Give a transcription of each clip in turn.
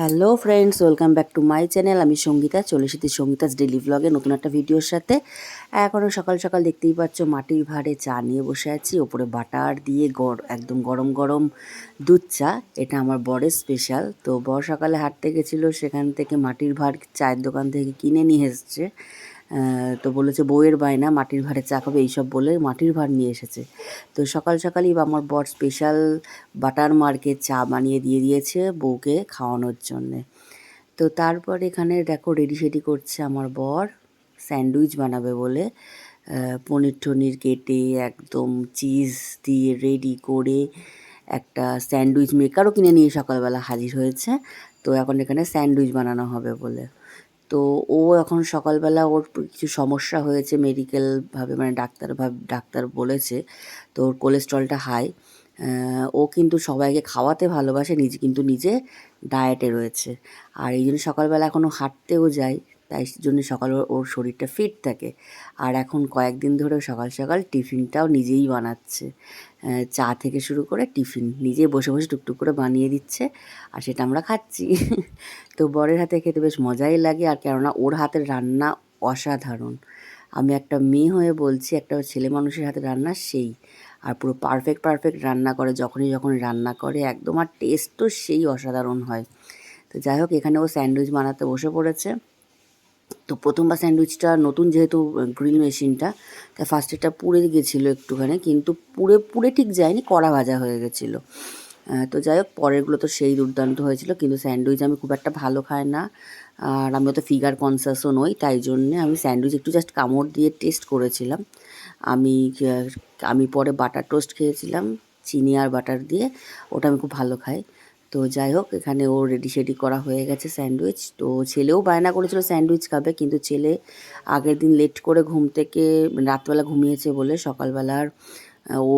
Hello friends welcome back to my channel আমি সঙ্গীতা, চলে এসেছি সঙ্গীতাস ডেলি ব্লগে নতুন একটা ভিডিওর সাথে। এখনও সকাল সকাল দেখতেই পাচ্ছ, মাটির ভাড়ে চা নিয়ে বসে আছি। ওপরে বাটার দিয়ে গর একদম গরম গরম দুধ চা। এটা আমার বরের স্পেশাল তো বর সকালে হাঁটতে গেছিল, সেখান থেকে মাটির ভাড় চায়ের দোকান থেকে কিনে নিয়ে এসছে। তো বলেছে বউয়ের বায়না, মাটির ভাঁড়ে চা খাবে, এইসব বলে মাটির ভাঁড় নিয়ে এসেছে। তো সকাল সকালই আমার বর স্পেশাল বাটার মার্কে চা বানিয়ে দিয়ে দিয়েছে বউকে খাওয়ানোর জন্যে। তো তারপর এখানে দেখো রেডি সেডি করছে আমার বর স্যান্ডউইচ বানাবে বলে। পনির টনির কেটে একদম চিজ দিয়ে রেডি করে একটা স্যান্ডউইচ মেকারও কিনে নিয়ে সকালবেলা হাজির হয়েছে। তো এখন এখানে স্যান্ডউইচ বানানো হবে বলে। তো ও এখন সকালবেলা ওর কিছু সমস্যা হয়েছে মেডিকেলভাবে মানে ডাক্তার ভাব- ডাক্তার বলেছে। তো ওর কোলেস্ট্রলটা হাই ও কিন্তু সবাইকে খাওয়াতে ভালোবাসে, নিজে, কিন্তু নিজে ডায়েটে রয়েছে। আর এই জন্য সকালবেলা এখনও হাঁটতেও যায়। তাই জন্য সকাল ওর- শরীরটা ফিট থাকে। আর এখন কয়েকদিন ধরে সকাল সকাল টিফিনটাও নিজেই বানাচ্ছে। চা থেকে শুরু করে টিফিন নিজেই বসে বসে টুকটুক করে বানিয়ে দিচ্ছে আর সেটা আমরা খাচ্ছি। তো বরের হাতে খেতে বেশ মজাই লাগে আর কেননা ওর হাতের রান্না অসাধারণ। আমি একটা মেয়ে হয়ে বলছি, একটা ছেলে মানুষের হাতে রান্না সেই। আর পুরো পারফেক্ট পারফেক্ট রান্না করে, যখনই যখনই রান্না করে, একদম আর টেস্ট তো সেই অসাধারণ হয়। তো যাই হোক, এখানে ও স্যান্ডউইচ বানাতে বসে পড়েছে। তো প্রথমবার স্যান্ডউইচটা, নতুন যেহেতু গ্রিল মেশিনটা তাই ফার্স্টেরটা পুড়ে গেছিল একটুখানি, কিন্তু পুড়ে পুড়ে ঠিক যায়নি, কড়া ভাজা হয়ে গেছিল। তো যাই হোক, পরেরগুলো তো সেই দুর্দান্ত হয়েছিল, কিন্তু স্যান্ডউইচ আমি খুব একটা ভালো খাই না। আর আমি অত ফিগার কনসাসও নই, তাই জন্যে আমি স্যান্ডউইচ একটু জাস্ট কামড় দিয়ে টেস্ট করেছিলাম। আমি আমি পরে বাটার টোস্ট খেয়েছিলাম, চিনি আর বাটার দিয়ে, ওটা আমি খুব ভালো খাই। তো যাই হোক, এখানে ও রেডি শেডি করা হয়ে গেছে স্যান্ডউইচ। তো ছেলেও বায়না করেছিল স্যান্ডউইচ খাবে, কিন্তু ছেলে আগের দিন লেট করে ঘুম থেকে রাতবেলা ঘুমিয়েছে বলে সকালবেলার, ও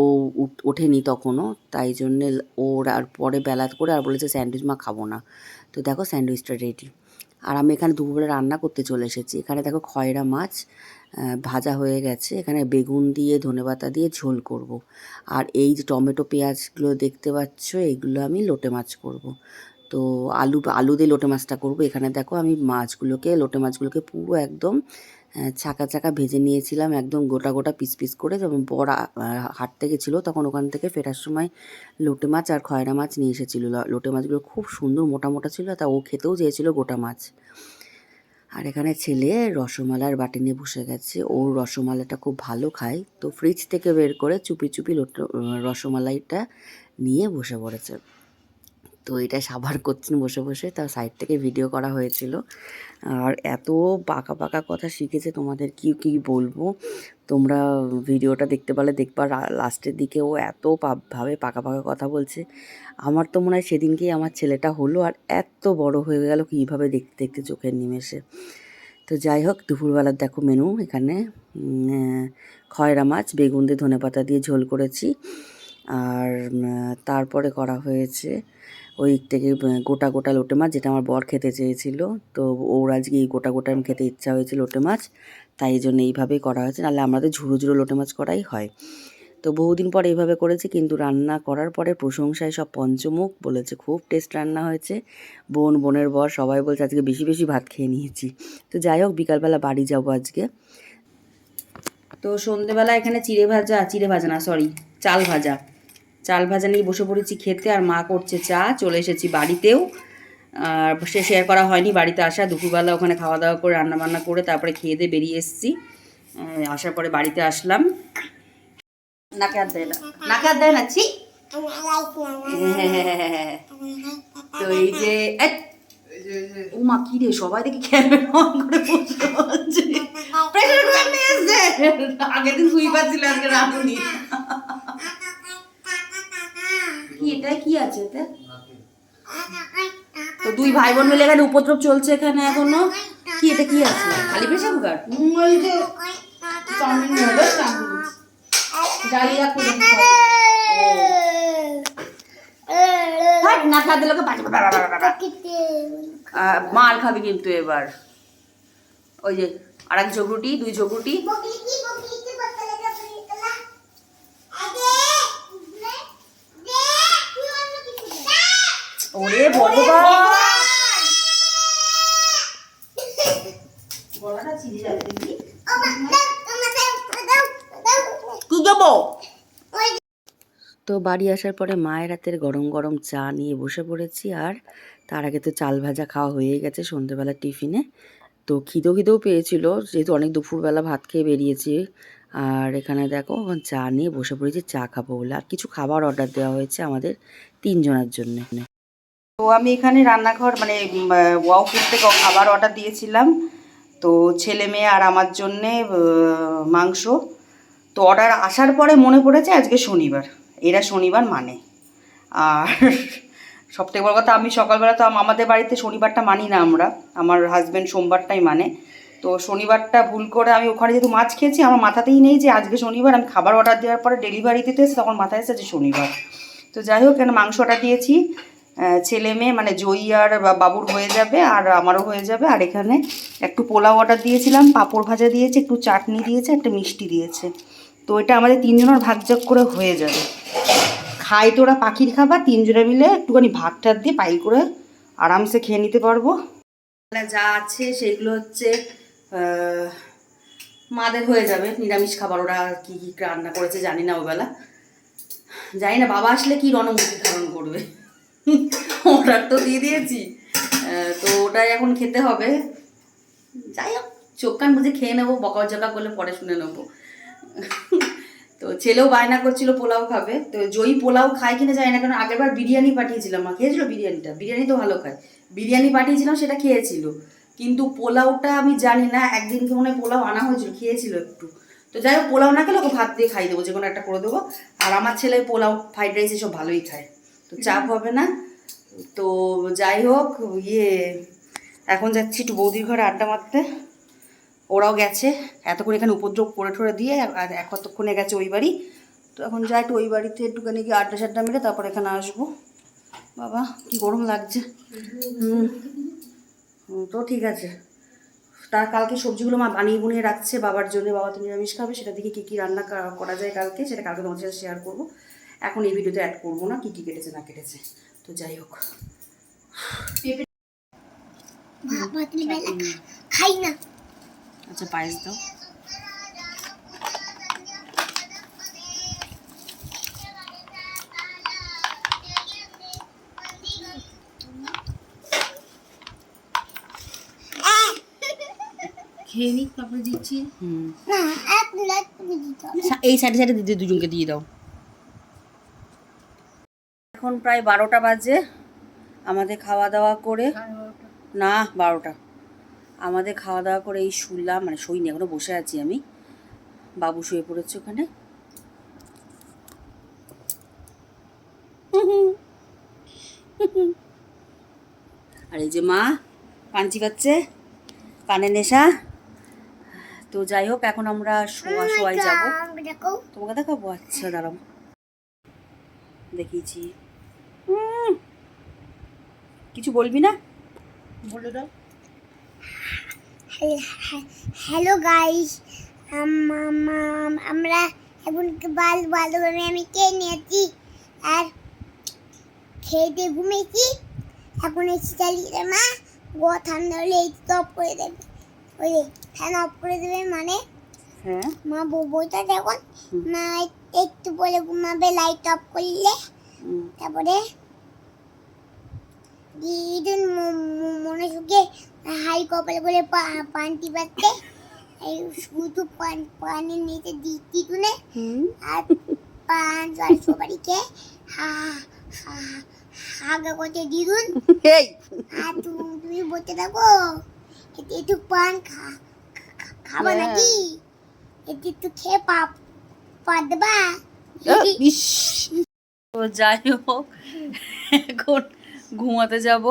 ওঠেনি তখনও। তাই জন্যে ওর আর পরে বেলা করে আর বলেছে স্যান্ডউইচ মা খাব না। তো দেখো স্যান্ডউইচটা রেডি আর আমি এখানে দুপুরে রান্না করতে চলে এসেছি এখানে দেখো খয়রা মাছ ভাজা হয়ে গেছে এখানে বেগুন দিয়ে ধনেপাতা দিয়ে ঝোল করব। আর এই যে টমেটো পেঁয়াজগুলো দেখতে পাচ্ছ, এগুলো আমি লোটে মাছ করব। তো আলু আলু দিয়ে লোটে মাছটা করব এখানে দেখো আমি মাছগুলোকে, লোটে মাছগুলোকে পুরো একদম ছাকা ছাকা ভেজে নিয়েছিলাম, একদম গোটা গোটা পিস পিস করে। যখন বড় হাট থেকে ছিল, তখন ওখান থেকে ফেরার সময় লোটে মাছ আর খয়রা মাছ নিয়ে এসেছিল। লোটে মাছগুলো খুব সুন্দর মোটা মোটা ছিল, তা ও খেতেও চেয়েছিল গোটা মাছ। আর এখানে ছেলে রসমালাইয়ের বাটি নিয়ে বসে গেছে। ওর রসমালাইটা খুব ভালো খায়, তো ফ্রিজ থেকে বের করে চুপি চুপি লোটো রসমালাইটা নিয়ে বসে পড়েছে। তো এটা সাবার করছেন বসে বসে। তার সাইড থেকে ভিডিও করা হয়েছিল। আর এত পাকা পাকা কথা শিখেছে তোমাদের, কি কি বলব? তোমরা ভিডিওটা দেখতে পারলে দেখবার লাস্টের দিকে ও এত ভাবে পাকা পাকা কথা বলছে। আমার তো মনে হয় সেদিনকেই আমার ছেলেটা হলো আর এত বড় হয়ে গেল কীভাবে দেখতে দেখতে চোখের নিমেষে। তো যাই হোক, দুপুরবেলার দেখো মেনু এখানে। খয়রা মাছ, বেগুন দিয়ে ধনেপাতা দিয়ে ঝোল করেছি। আর তারপরে করা হয়েছে ওই থেকে গোটা গোটা লোটে মাছ, যেটা আমার বর খেতে চেয়েছিল। তো ওর আজকে এই গোটা গোটা খেতে ইচ্ছা হয়েছে লোটে মাছ, তাই জন্য এইভাবেই করা হয়েছে। নাহলে আমাদের ঝুড়ো ঝুড়ো লোটে মাছ করাই হয়। তো বহুদিন পর এইভাবে করেছি, কিন্তু রান্না করার পরে প্রশংসায় সব পঞ্চমুখ বলেছে, খুব টেস্ট রান্না হয়েছে। বোন, বোনের বর সবাই বলছে, আজকে বেশি বেশি ভাত খেয়ে নিয়েছি। তো যাই হোক, বিকালবেলা বাড়ি যাব আজকে। তো সন্ধেবেলা এখানে চিড়ে ভাজা চিড়ে ভাজা না সরি চাল ভাজা। চাল ভাজা নিয়ে বসে পড়েছি খেতে আর মা করছে চা, চলে এসেছি বাড়িতেও। আর সে শেয়ার করা হয়নি, বাড়িতে আসা, দুপুরবেলা ওখানে খাওয়া দাওয়া করে রান্না বান্না করে তারপরে খেয়ে দিয়ে বেরিয়ে এসেছি। আসার পরে বাড়িতে আসলাম। নাকে দেয় না নাকে দেয় না, ছি। তো এই যে ও মা, কি রে, সবাই দেখি ক্যামেরা আগের দিন সুই পাচ্ছিল আজকে রাঁধুনি। কি এটা কি আছে এতে? তো দুই ভাই বোন মিলে এখানে উপদ্রব চলছে এখানে এখনও? কি এটা কি আছে? খালি হবে। থাক না বাবা। আহ, মার খাবি কিন্তু এবার। ওই যে আর এক ঝগড়ুটি দুই ঝগড়ুটি। তো বাড়ি আসার পরে মায়ের হাতের গরম গরম চা নিয়ে বসে পড়েছি আর তার আগে তো চাল ভাজা খাওয়া হয়ে গেছে সন্ধ্যেবেলা টিফিনে। তো খিদেও খিদেও পেয়েছিল, যেহেতু অনেক দুপুরবেলা ভাত খেয়ে বেরিয়েছি। আর এখানে দেখো, এখন চা নিয়ে বসে পড়েছি, চা খাব বলে। আর কিছু খাবার অর্ডার দেওয়া হয়েছে আমাদের তিনজনের জন্য। তো আমি এখানে রান্নাঘর মানে ওয়াও ফুড থেকে খাবার অর্ডার দিয়েছিলাম। তো ছেলে মেয়ে আর আমার জন্যে মাংস। তো অর্ডার আসার পরে মনে পড়েছে আজকে শনিবার। এরা শনিবার মানে। আর সব থেকে বড় কথা, আমি সকালবেলা তো আমাদের বাড়িতে শনিবারটা মানি না আমরা। আমার হাজব্যান্ড সোমবারটাই মানে। তো শনিবারটা ভুল করে আমি ওখানে যেহেতু মাছ খেয়েছি, আমার মাথাতেই নেই যে আজকে শনিবার। আমি খাবার অর্ডার দেওয়ার পরে ডেলিভারি দিতে এসে তখন মাথায় এসেছে শনিবার। তো যাই হোক কেন মাংস অর্ডার দিয়েছি। ছেলে মেয়ে মানে জয়ী আর বাবুর হয়ে যাবে আর আমারও হয়ে যাবে। আর এখানে একটু পোলাও অর্ডার দিয়েছিলাম, পাঁপড় ভাজা দিয়েছে, একটু চাটনি দিয়েছে, একটা মিষ্টি দিয়েছে। তো এটা আমাদের তিনজনের ভাগযোগ করে হয়ে যাবে। খাই তো ওরা পাখির খাবার, তিনজনে মিলে একটুখানি ভাত টাত দিয়ে পাই করে আরামসে খেয়ে নিতে পারব। যা আছে সেগুলো হচ্ছে মাদের হয়ে যাবে। নিরামিষ খাবার ওরা কী কী রান্না করেছে জানি না ওবেলা। জানি না, বাবা আসলে কী রণমূর্তি ধারণ করবে। অর্ডার তো দিয়ে দিয়েছি। তো ওটাই এখন খেতে হবে। যাই হোক, চোখ কান বুঝে খেয়ে নেব বকা জকা করলে পরে শুনে নেব। তো ছেলেও বায়না করছিল পোলাও খাবে। তো জয়ী পোলাও খায় কিনা জানি না, কারণ আগেরবার বিরিয়ানি পাঠিয়েছিলাম মা। খেয়েছিল বিরিয়ানিটা? বিরিয়ানি তো ভালো খায়। বিরিয়ানি পাঠিয়েছিলাম, সেটা খেয়েছিল। কিন্তু পোলাওটা আমি জানি না একদিন মনে পোলাও আনা হয়েছিল, খেয়েছিল একটু। তো যাই হোক, পোলাও না খেলে ওকে ভাত দিয়ে খাই দেবো যে কোনো একটা করে দেবো। আর আমার ছেলে পোলাও, ফ্রাইড রাইস এসব ভালোই খায়। তো চাপ হবে না। তো যাই হোক ইয়ে এখন যাচ্ছি একটু বৌদির ঘরে আড্ডা মারতে। ওরাও গেছে। এতক্ষণ এখানে উপদ্রব করে ঠরে দিয়ে আর এতক্ষণে গেছে ওই বাড়ি। তো এখন যাই একটু ওই বাড়িতে একটুখানি গিয়ে আড্ডা সাড্ডা মেরে তারপর এখানে আসব। বাবা, কি গরম লাগছে। হুম। তো ঠিক আছে। তার কালকে সবজিগুলো মা বানিয়ে বুনিয়ে রাখছে বাবার জন্য। বাবা তো নিরামিষ খাবে, সেটা দেখে কী কী রান্না করা যায় কালকে, সেটা কালকে তোমাদের সাথে শেয়ার করব। এখন এই ভিডিওতে অ্যাড করব না কী কী কেটেছে না কেটেছে। তো যাই হোক। খাই না। আচ্ছা পায়েস দাও। খেয়ে নিক তারপরে দিচ্ছি। হুম। এই সাইডে সাইডে দিদি দুজনকে দিয়ে দাও। এখন প্রায় বারোটা বাজে। আমাদের খাওয়া দাওয়া করে না বারোটা। আমাদের খাওয়া দাওয়া করে এই শুলাম মানে শুইনি এখনও বসে আছি আমি। বাবু শুয়ে পড়েছে ওখানে। আর এই যে মা পাঞ্চি পাচ্ছে কানে নেশা। তো যাই হোক এখন আমরা শোয়া শোয়াই যাব। তোমাকে দেখাবো? আচ্ছা দাঁড়াও। দেখিয়েছি। কিছু বলবি না? বলে দাও। হ্যালো গাইস আমরা এখন বাল ভালোভাবে আমি খেয়ে নিয়েছি। আর খেয়ে দিয়ে ঘুমিয়েছি। এখন এসি চালিয়ে মা গো ঠান্ডা হলে এই অফ করে দেবে। ওই ফ্যান অফ করে দেবে মানে। হ্যাঁ। মা বউ বইটা দেখুন। মা একটু বলে ঘুমাবে লাইট অফ করলে। তারপরে দিদুন মনে সুখে হাই কপালে করে পা- পানটি পাচ্ছে। এই শুধু পান পানের নিচে দিতি তুলে আর পান জল সবারিকে হা হা হাগা করতে দিদুন। আর তুমি বলতে থাকো একটু পান খা খাবা হ্যাঁ। নাকি? একটু খেয়ে পা পা দেবা। আহ, ইস। তো যাই হোক এখন ঘুমাতে যাব।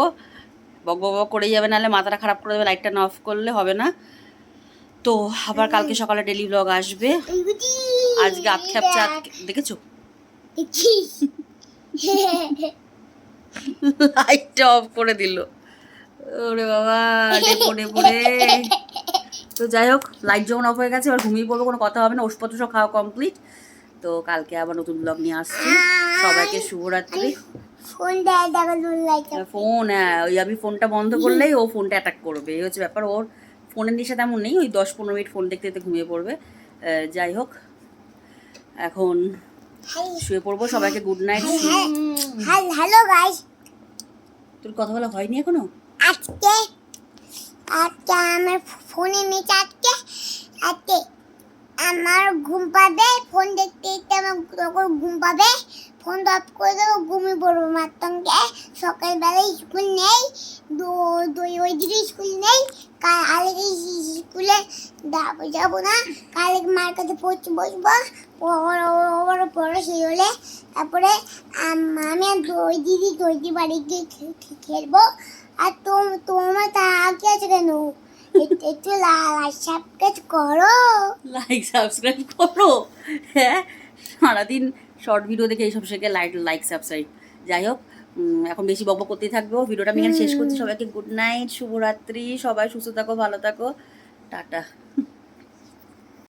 বক বক করে যাবে, নাহলে মাথাটা খারাপ করে দেবে লাইটটা না অফ করলে হবে না। তো আবার কালকে সকালে ডেলি ব্লগ আসবে। আজকে আত খ্যাপচা দেখেছ? লাইটটা অফ করে দিল। ওরে বাবা ডেপো রে তো যাই হোক লাইট যখন অফ হয়ে গেছে, এবার ঘুমিয়ে পড়ব, কোনো কথা হবে না। ওষুধপত্র সব খাওয়া কমপ্লিট তো কালকে আবার নতুন ব্লগ নিয়ে আসছি। সবাইকে শুভরাত্রি। ফোন হ্যাঁ ওই আমি ফোনটা বন্ধ করলেই ও ফোনটা অ্যাটাক করবে। এই হচ্ছে ব্যাপার ওর ফোনের নেশা তেমন নেই ওই দশ পনেরো মিনিট ফোন দেখতে দেখতে ঘুমিয়ে পড়বে। যাই হোক এখন শুয়ে পড়ব সবাইকে গুড নাইট হ্যালো গাইস তোর কথা বলা হয়নি এখনও? আজকে আজকে আমার ফোনে মেচে আজকে আজকে আমার ঘুম পাবে ফোন দেখতে দেখতে আমার তখন ঘুম পাবে। ফোন অফ করে দেবো ঘুমিয়ে পড়ব মাতঙ্গে সকালবেলা স্কুল নেই দুই ওই দিকে স্কুল নেই। কাল আলেকে স্কুলে যাব না। কালকে মার কাছে পড়তে বসবো। ওর পড়া সেই হলে তারপরে আমি আর দই, দিদি দইদি বাড়ি গিয়ে খেলব। আর তোম তোমার তা আগে আছে কেন? একটু- লাইক সাবস্ক্রাইব করো। লাইক সাবস্ক্রাইব করো। হ্যাঁ সারাদিন শর্ট ভিডিও দেখে এইসব শেখে লাইক লাইক সাবস্ক্রাইব যাই হোক এখন বেশি বকবক করতেই থাকব। ভিডিওটা আমি এখানে শেষ করছি। সবাইকে গুড নাইট শুভরাত্রি। সবাই সুস্থ থাকো ভালো থাকো। টাটা।